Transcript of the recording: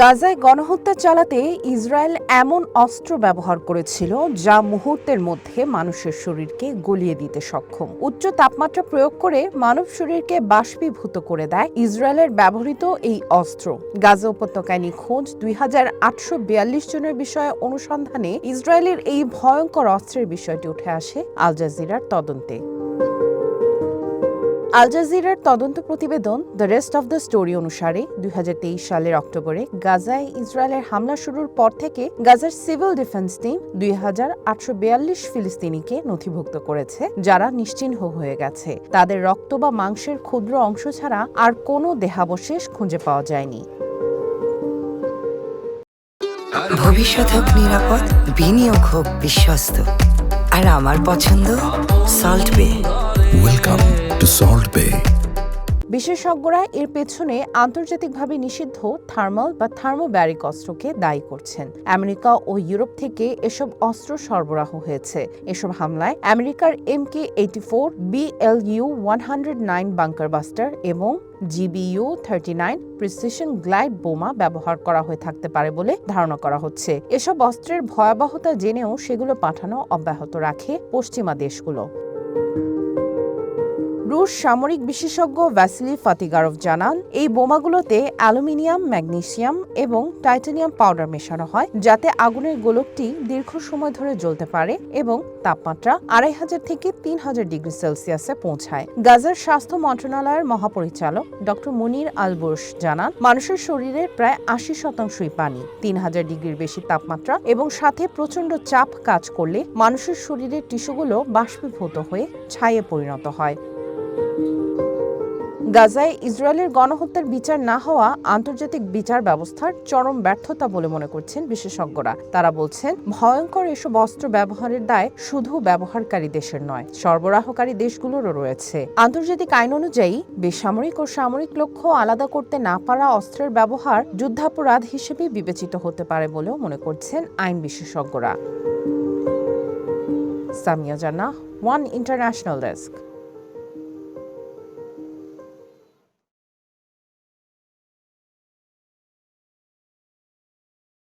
গাজায় গণহত্যা চালাতে ইসরায়েল এমন অস্ত্র ব্যবহার করেছিল যা মুহূর্তের মধ্যে মানুষের শরীরকে গলিয়ে দিতে সক্ষম। উচ্চ তাপমাত্রা প্রয়োগ করে মানব শরীরকে বাষ্পীভূত করে দেয় ইসরায়েলের ব্যবহৃত এই অস্ত্র। গাজা উপত্যকায় নিখোঁজ দুই হাজার আটশো বিয়াল্লিশ জনের বিষয়ে অনুসন্ধানে ইসরায়েলের এই ভয়ঙ্কর অস্ত্রের বিষয়টি উঠে আসে আল জাজিরার তদন্তে। আল জাজিরার তদন্ত প্রতিবেদন the rest of the story অনুসারে দুই হাজার তেইশ সালের অক্টোবরে গাজায় ইসরায়েলের হামলা শুরুর পর থেকে গাজার সিভিল ডিফেন্স টিম দুই হাজার আটশো বিয়াল্লিশ ফিলিস্তিনিকে নথিভুক্ত করেছে, যারা নিশ্চিহ্ন হয়ে গেছে। তাদের রক্ত বা মাংসের ক্ষুদ্র অংশ ছাড়া আর কোনো দেহাবশেষ খুঁজে পাওয়া যায়নি। ভবিষ্যৎ হোক নিরাপদ, বিনিয়োগ হোক বিশ্বস্ত। আর আমার পছন্দ সল্ট বে ওয়েলকাম টু সল্ট বে বিশেষজ্ঞরা এর পেছনে আন্তর্জাতিকভাবে নিষিদ্ধ থার্মাল বা থার্মোব্যারিক অস্ত্রকে দায়ী করছেন। আমেরিকা ও ইউরোপ থেকে এসব অস্ত্র সরবরাহ হয়েছে। এসব হামলায় আমেরিকার M K eighty four BLU one hundred nine bunker buster এবং GBU thirty nine precision glide বোমা ব্যবহার করা হয়ে থাকতে পারে বলে ধারণা করা হচ্ছে। এসব অস্ত্রের ভয়াবহতা জেনেও সেগুলো পাঠানো অব্যাহত রাখে পশ্চিমা দেশগুলো। রুশ সামরিক বিশেষজ্ঞ ভ্যাসিলি ফাতিগারভ জানান, এই বোমাগুলোতে অ্যালুমিনিয়াম, ম্যাগনেসিয়াম এবং টাইটানিয়াম পাউডার মেশানো হয়, যাতে আগুনের গোলকটি দীর্ঘ সময় ধরে জ্বলতে পারে এবং তাপমাত্রা আড়াই হাজার থেকে তিন হাজার ডিগ্রি সেলসিয়াসে পৌঁছায়। গাজার স্বাস্থ্য মন্ত্রণালয়ের মহাপরিচালক ডক্টর মুনির আলবুর্স জানান, মানুষের শরীরের প্রায় আশি শতাংশই পানি, তিন হাজার ডিগ্রির বেশি তাপমাত্রা এবং সাথে প্রচণ্ড চাপ কাজ করলে মানুষের শরীরের টিস্যুগুলো বাষ্পীভূত হয়ে ছাইয়ে পরিণত হয়। গাজায় ইসরায়েলের গণহত্যার বিচার না হওয়া আন্তর্জাতিক বিচার ব্যবস্থার চরম ব্যর্থতা বলে মনে করছেন বিশেষজ্ঞরা। তারা বলছেন, ভয়ঙ্কর এসব অস্ত্র ব্যবহারের দায় শুধু ব্যবহারকারী দেশের নয়, সরবরাহকারী দেশগুলোরও রয়েছে। আন্তর্জাতিক আইন অনুযায়ী, বেসামরিক ও সামরিক লক্ষ্য আলাদা করতে না পারা অস্ত্রের ব্যবহার যুদ্ধাপরাধ হিসেবে বিবেচিত হতে পারে বলেও মনে করছেন আইন বিশেষজ্ঞরা। সামিয়া জানা ওয়ান ইন্টারন্যাশনাল ডেস্ক।